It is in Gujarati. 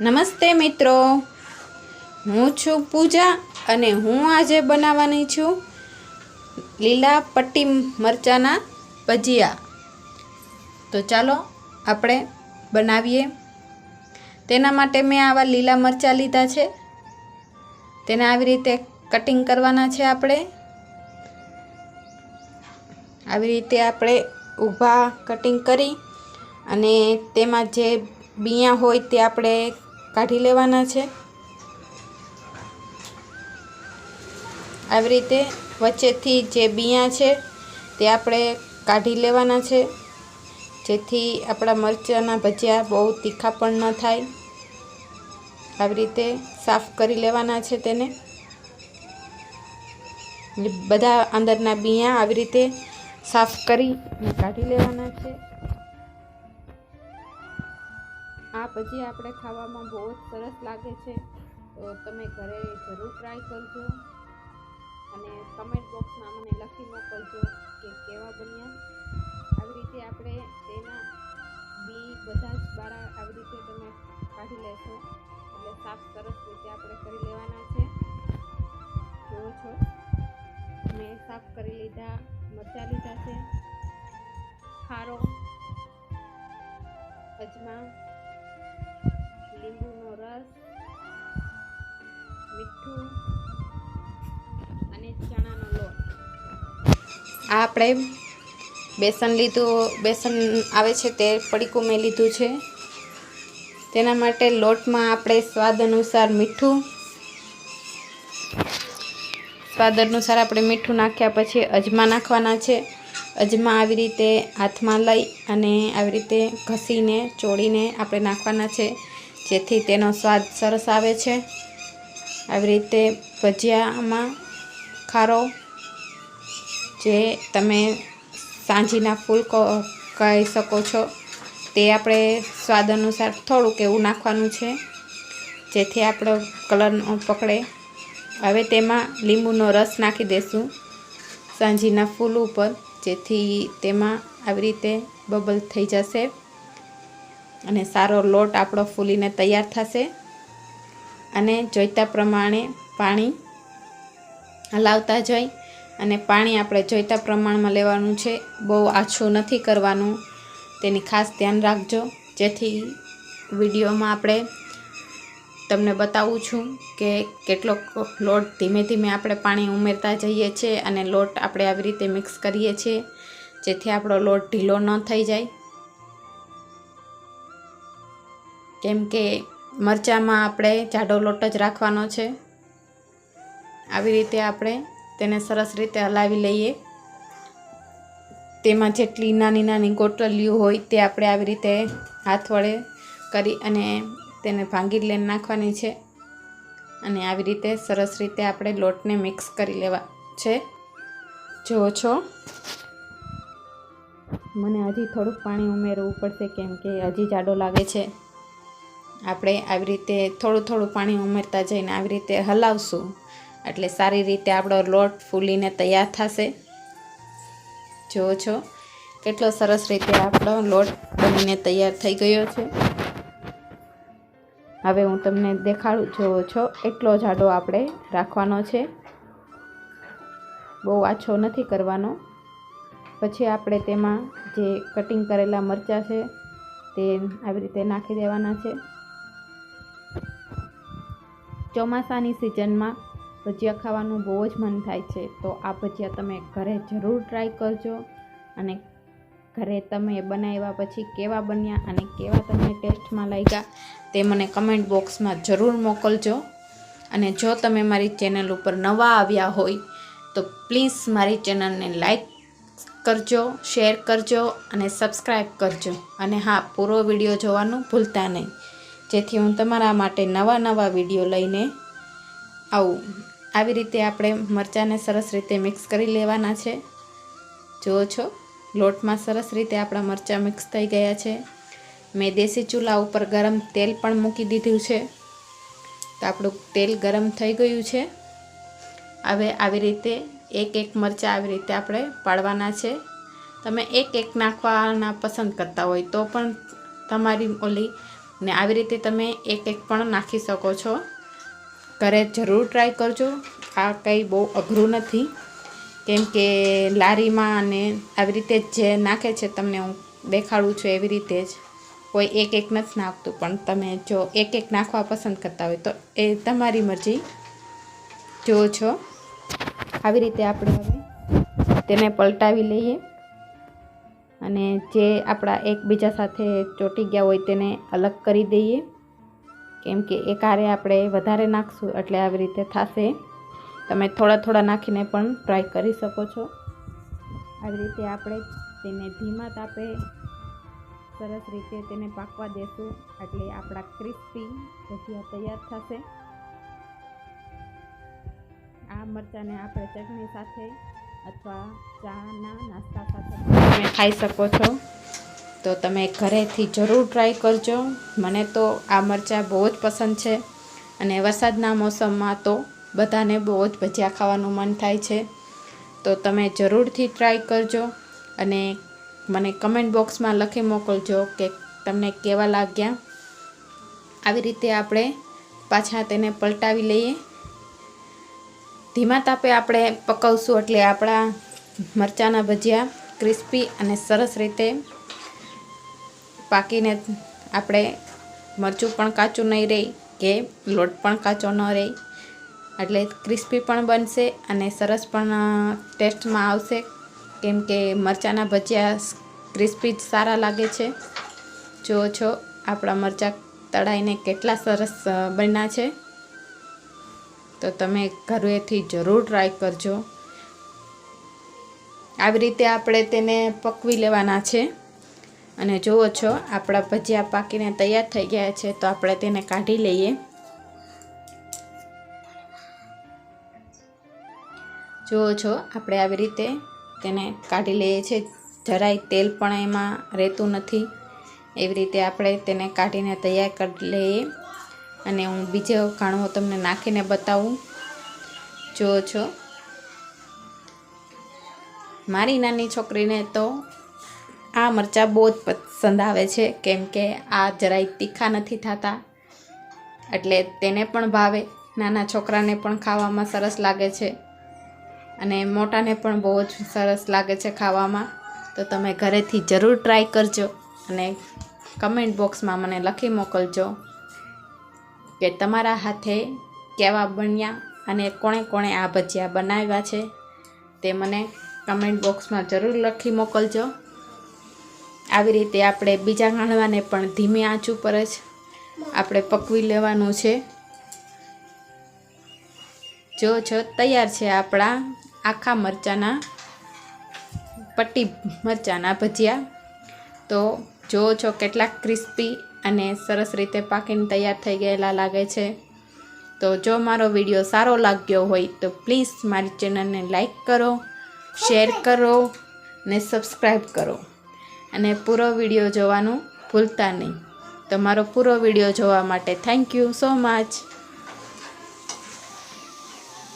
નમસ્તે મિત્રો. હું છું પૂજા અને હું આજે બનાવવાની છું લીલા પટ્ટી મરચાંના ભજીયા. તો ચાલો આપણે બનાવીએ. તેના માટે મેં આવા લીલા મરચાં લીધા છે. તેને આવી રીતે કટિંગ કરવાના છે આપણે. આવી રીતે આપણે ઊભા કટિંગ કરી અને તેમાં જે બિયાં હોય તે આપણે કાઢી લેવાના છે. આવી રીતે વચ્ચેથી જે બિયા છે તે આપણે કાઢી લેવાના છે. જેથી આપણા મરચાંના ભજીયા બહુ તીખા પણ ન થાય. આવી રીતે સાફ કરી લેવાના છે તેને. બધા અંદરના બિયા આવી રીતે સાફ કરી કાઢી લેવાના છે. ભજીયા આપણે ખાવામાં બહુ જ સરસ લાગે છે. તો તમે ઘરે જરૂર ટ્રાય કરજો અને કમેન્ટ બોક્સમાં મને લખી મોકલજો કે કેવા બન્યા. આવી રીતે આપણે તેના બી બધા જ બારા આવી રીતે તમે કાઢી લેશો. એટલે સાફ સરસ રીતે આપણે કરી લેવાના છે. જુઓ છો. મેં સાફ કરી લીધા, મરચાં લીધા છે. ખારો, અજમા લીંબુનો રસ મીઠું અને ચણાનો લોટ. આ આપણે બેસન લીધું, બેસન આવે છે તે પડીકું મેં લીધું છે. તેના માટે લોટમાં આપણે સ્વાદ અનુસાર મીઠું, સ્વાદ અનુસાર આપણે મીઠું નાખ્યા પછી અજમા નાખવાના છે. અજમા આવી રીતે હાથમાં લઈ અને આવી રીતે ઘસીને, ચોળીને આપણે નાખવાના છે. જેથી તેનો સ્વાદ સરસ આવે છે. આવી રીતે ભજીયામાં ખારો જે તમે સાંજીના ફૂલ કહી શકો છો, તે આપણે સ્વાદ અનુસાર થોડુંક એવું નાખવાનું છે, જેથી આપણો કલરનો પકડે. હવે તેમાં લીંબુનો રસ નાખી દઈશું સાંજીના ફૂલ ઉપર, જેથી તેમાં આવી રીતે બબલ થઈ જશે. અને સારો લોટ આપણો ફૂલીને તૈયાર થશે. અને જોઈતા પ્રમાણે પાણી હલાવતા જઈ અને પાણી આપણે જોઈતા પ્રમાણમાં લેવાનું છે. બહુ આછું નથી કરવાનું. તેની ખાસ ધ્યાન રાખજો. જેથી વિડીયોમાં આપણે તમને બતાવું છું કે કેટલો લોટ ધીમે ધીમે આપણે પાણી ઉમેરતા જઈએ છીએ અને લોટ આપણે આવી રીતે મિક્સ કરીએ છીએ. જેથી આપણો લોટ ઢીલો ન થઈ જાય. કેમ કે મરચાંમાં આપણે જાડો લોટ જ રાખવાનો છે. આવી રીતે આપણે તેને સરસ રીતે હલાવી લઈએ. તેમાં જેટલી નાની નાની ગોટલીઓ હોય તે આપણે આવી રીતે હાથ વડે કરી અને તેને ભાંગી લઈને નાખવાની છે. અને આવી રીતે સરસ રીતે આપણે લોટને મિક્સ કરી લેવા છે. જુઓ છો. મને હજી થોડુંક પાણી ઉમેરવું પડશે કેમ કે હજી જાડો લાગે છે. આપણે આવી રીતે થોડું થોડું પાણી ઉમેરતા જઈને આવી રીતે હલાવશું. એટલે સારી રીતે આપણો લોટ ફૂલીને તૈયાર થશે. જુઓ છો, કેટલો સરસ રીતે આપણો લોટ બનીને તૈયાર થઈ ગયો છે. હવે હું તમને દેખાડું, જુઓ છો, એટલો જાડો આપણે રાખવાનો છે. બહુ આછો નથી કરવાનો. પછી આપણે તેમાં જે કટિંગ કરેલા મરચાં છે, તે આવી રીતે નાખી દેવાના છે. ચોમાસાની સિઝનમાં ભજીયા ખાવાનું બહુ જ મન થાય છે. તો આ ભજીયા તમે ઘરે જરૂર ટ્રાય કરજો અને ઘરે તમે બનાવ્યા પછી કેવા બન્યા અને કેવા તમને ટેસ્ટમાં લાગ્યા તે મને કમેન્ટ બોક્સમાં જરૂર મોકલજો. અને જો તમે મારી ચેનલ ઉપર નવા આવ્યા હોય તો પ્લીઝ મારી ચેનલને લાઈક કરજો શેર કરજો અને સબસ્ક્રાઈબ કરજો. અને હા, પૂરો વીડિયો જોવાનું ભૂલતા નહીં. જેથી હું તમારા માટે નવા નવા વીડિયો લઈને આવું. આવી રીતે આપણે મરચાંને સરસ રીતે મિક્સ કરી લેવાના છે. જુઓ છો, લોટમાં સરસ રીતે આપણા મરચાં મિક્સ થઈ ગયા છે. મેં દેશી ચૂલા ઉપર ગરમ તેલ પણ મૂકી દીધું છે. તો આપણું તેલ ગરમ થઈ ગયું છે. હવે આવી રીતે એક એક મરચાં આવી રીતે આપણે પાડવાના છે. તમે એક એક નાખવાના પસંદ કરતા હોય તો પણ તમારી ઓલી ને આવી રીતે તમે એક એક પણ નાખી શકો છો. ઘરે જરૂર ટ્રાય કરજો. આ કંઈ બહુ અઘરું નથી. કેમ કે લારીમાં અને આવી રીતે જ નાખે છે તમને હું દેખાડું છું એવી રીતે જ. કોઈ એક એક નથી નાખતું, પણ તમે જો એક એક નાખવા પસંદ કરતા હોય તો એ તમારી મરજી. જુઓ છો. આવી રીતે આપણે હવે તેને પલટાવી લઈએ. અને જે આપણા એકબીજા સાથે ચોંટી ગયા હોય તેને અલગ કરી દઈએ. કેમ કે એકારે આપણે વધારે નાખશું એટલે આવી રીતે થશે. તમે થોડા થોડા નાખીને પણ ટ્રાય કરી શકો છો. આવી રીતે આપણે તેને ધીમા તાપે સરસ રીતે તેને પાકવા દેશું એટલે આપણા ક્રિસ્પી ભજીયા તૈયાર થશે. આ મરચાંને આપણે ચટણી સાથે અથવા ચાના નાસ્તા સાથે તમે ખાઈ શકો છો. તો તમે ઘરેથી જરૂર ટ્રાય કરજો. મને તો આ મરચાં બહુ જ પસંદ છે. અને વરસાદના મોસમમાં તો બધાને બહુ જ ભજીયા ખાવાનું મન થાય છે. તો તમે જરૂરથી ટ્રાય કરજો અને મને કમેન્ટ બોક્સમાં લખી મોકલજો કે તમને કેવા લાગ્યા. આવી રીતે આપણે પાછા તેને પલટાવી લઈએ. ધીમા તાપે આપણે પકવશું એટલે આપણા મરચાંના ભજીયા ક્રિસ્પી અને સરસ રીતે પાકીને આપણે મરચું પણ કાચું નહીં રહે કે લોટ પણ કાચો ન રહે. એટલે ક્રિસ્પી પણ બનશે અને સરસ પણ ટેસ્ટમાં આવશે. કેમ કે મરચાંના ભજીયા ક્રિસ્પી જ સારા લાગે છે. જુઓ છો, આપણા મરચાં તળાઈને કેટલા સરસ બન્યા છે. તો તમે ઘરેથી જરૂર ટ્રાય કરજો. આવી રીતે આપણે તેને પકવી લેવાના છે. અને જુઓ છો, આપણા ભજીયા પાકીને તૈયાર થઈ ગયા છે, તો આપણે તેને કાઢી લઈએ. જુઓ છો, આપણે આવી રીતે તેને કાઢી લઈએ છીએ. જરાય તેલ પણ એમાં રહેતું નથી. એવી રીતે આપણે તેને કાઢીને તૈયાર કરી લઈએ. અને હું બીજો ઘાણવો તમને નાખીને બતાવું. જુઓ છો. મારી નાની છોકરીને તો આ મરચાં બહુ જ પસંદ આવે છે, કેમ કે આ જરાય તીખા નથી થતા. એટલે તેને પણ ભાવે. નાના છોકરાને પણ ખાવામાં સરસ લાગે છે. અને મોટાને પણ બહુ જ સરસ લાગે છે ખાવામાં. તો તમે ઘરેથી જરૂર ટ્રાય કરજો અને કમેન્ટ બોક્સમાં મને લખી મોકલજો. કે તમારા હાથે કેવા બન્યા અને કોણે કોણે આ ભજીયા બનાવ્યા છે તે મને કમેન્ટ બોક્સમાં જરૂર લખી મોકલજો. આવી રીતે આપણે બીજા ગાંડવાને પણ ધીમી આંચ ઉપર જ આપણે પકવી લેવાનું છે. જો છો, તૈયાર છે આપણા આખા મરચાંના, પટ્ટી મરચાંના ભજીયા. તો જો છો કેટલાક ક્રિસ્પી અને સરસ રીતે પાકીને તૈયાર થઈ ગયેલા લાગે છે. તો જો મારો વીડિયો સારો લાગ્યો હોય તો પ્લીઝ મારી ચેનલને લાઈક કરો શેર કરો ને સબસ્ક્રાઈબ કરો. અને પૂરો વીડિયો જોવાનું ભૂલતા નહીં. તમારો પૂરો વીડિયો જોવા માટે થેન્ક યુ સો મચ